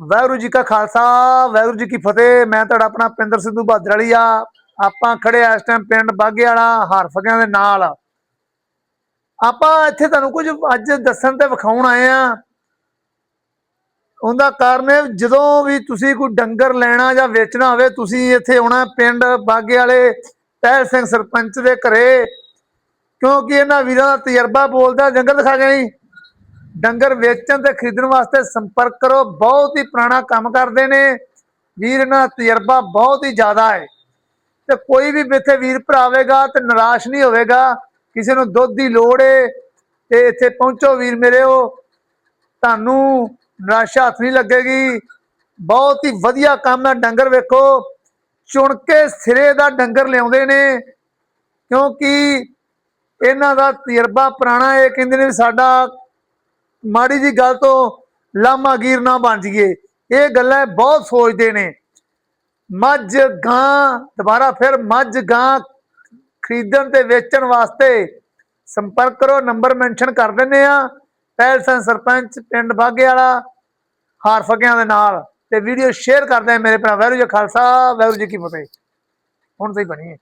ਵਾਹਿਗੁਰੂ ਜੀ ਕਾ ਖਾਲਸਾ, ਵਾਹਿਗੁਰੂ ਜੀ ਕੀ ਫਤਿਹ। ਮੈਂ ਤੁਹਾਡਾ ਆਪਣਾ ਪਿੰਦਰ ਸਿੱਧੂ ਬਹਾਦਰ ਵਾਲੀ ਆ। ਆਪਾਂ ਖੜੇ ਆ ਇਸ ਟਾਈਮ ਪਿੰਡ ਬਾਗੇ ਵਾਲਾ, ਹਰਫਗਿਆਂ ਦੇ ਨਾਲ। ਆਪਾਂ ਇੱਥੇ ਤੁਹਾਨੂੰ ਕੁਝ ਅੱਜ ਦੱਸਣ ਤੇ ਵਿਖਾਉਣ ਆਏ ਆ। ਉਹਦਾ ਕਾਰਨ ਇਹ, ਜਦੋਂ ਵੀ ਤੁਸੀਂ ਕੋਈ ਡੰਗਰ ਲੈਣਾ ਜਾਂ ਵੇਚਣਾ ਹੋਵੇ, ਤੁਸੀਂ ਇੱਥੇ ਆਉਣਾ ਪਿੰਡ ਬਾਗੇ ਵਾਲੇ ਪਹਿਲ ਸਿੰਘ ਸਰਪੰਚ ਦੇ ਘਰੇ। ਕਿਉਂਕਿ ਇਹਨਾਂ ਵੀਰਾਂ ਦਾ ਤਜਰਬਾ ਬੋਲਦਾ, ਜੰਗਲ ਦਿਖਾ ਗਏ ਨਹੀਂ ਡੰਗਰ ਵੇਚਣ ਤੇ ਖਰੀਦਣ ਵਾਸਤੇ ਸੰਪਰਕ ਕਰੋ। ਬਹੁਤ ਹੀ ਪੁਰਾਣਾ ਕੰਮ ਕਰਦੇ ਨੇ। ਵੀਰ, ਇਹਨਾਂ ਤਜਰਬਾ ਬਹੁਤ ਹੀ ਜ਼ਿਆਦਾ ਹੈ। ਤੇ ਕੋਈ ਵੀ ਇੱਥੇ ਵੀਰ ਭਰਾਵੇਗਾ ਤੇ ਨਿਰਾਸ਼ ਨਹੀਂ ਹੋਵੇਗਾ। ਕਿਸੇ ਨੂੰ ਦੁੱਧ ਦੀ ਲੋੜ ਏ ਤੇ ਇੱਥੇ ਪਹੁੰਚੋ ਵੀਰ ਮੇਰਿਓ ਤੁਹਾਨੂੰ ਨਿਰਾਸ਼ਾ ਹੱਥ ਨਹੀਂ ਲੱਗੇਗੀ। ਬਹੁਤ ਹੀ ਵਧੀਆ ਕੰਮ ਹੈ ਡੰਗਰ ਵੇਖੋ। ਚੁਣ ਕੇ ਸਿਰੇ ਦਾ ਡੰਗਰ ਲਿਆਉਂਦੇ ਨੇ। ਕਿਉਂਕਿ ਇਹਨਾਂ ਦਾ ਤਜਰਬਾ ਪੁਰਾਣਾ ਇਹ ਕਹਿੰਦੇ ਨੇ ਵੀ ਸਾਡਾ ਮਾੜੀ ਜੀ ਗੱਲ ਤੋਂ ਲਾਮਾਗੀਰ ਨਾ ਬਣ ਜਾਈਏ। ਇਹ ਗੱਲਾਂ ਬਹੁਤ ਸੋਚਦੇ ਨੇ। ਮੱਝ, ਗਾਂ, ਦੁਬਾਰਾ ਫਿਰ ਮੱਝ, ਗਾਂ ਖਰੀਦਣ ਤੇ ਵੇਚਣ ਵਾਸਤੇ ਸੰਪਰਕ ਕਰੋ, ਨੰਬਰ ਮੈਂਸ਼ਨ ਕਰ ਦਿੰਨੇ ਆ ਪਹਿਲਸਨ ਸਰਪੰਚ, ਪਿੰਡ ਬਾਗੇ ਵਾਲਾ, ਹਾਰਫਕਿਆਂ ਦੇ ਨਾਲ। ਤੇ ਵੀਡੀਓ ਸ਼ੇਅਰ ਕਰਦੇ ਆ ਮੇਰੇ ਭਰਾ। ਵੈਰੂ ਜੀ ਖਾਲਸਾ ਵੈਰੂ ਜੀ ਕੀ ਫਤਿਹ। ਹੁਣ ਸਹੀ ਬਣੀ ਹੈ।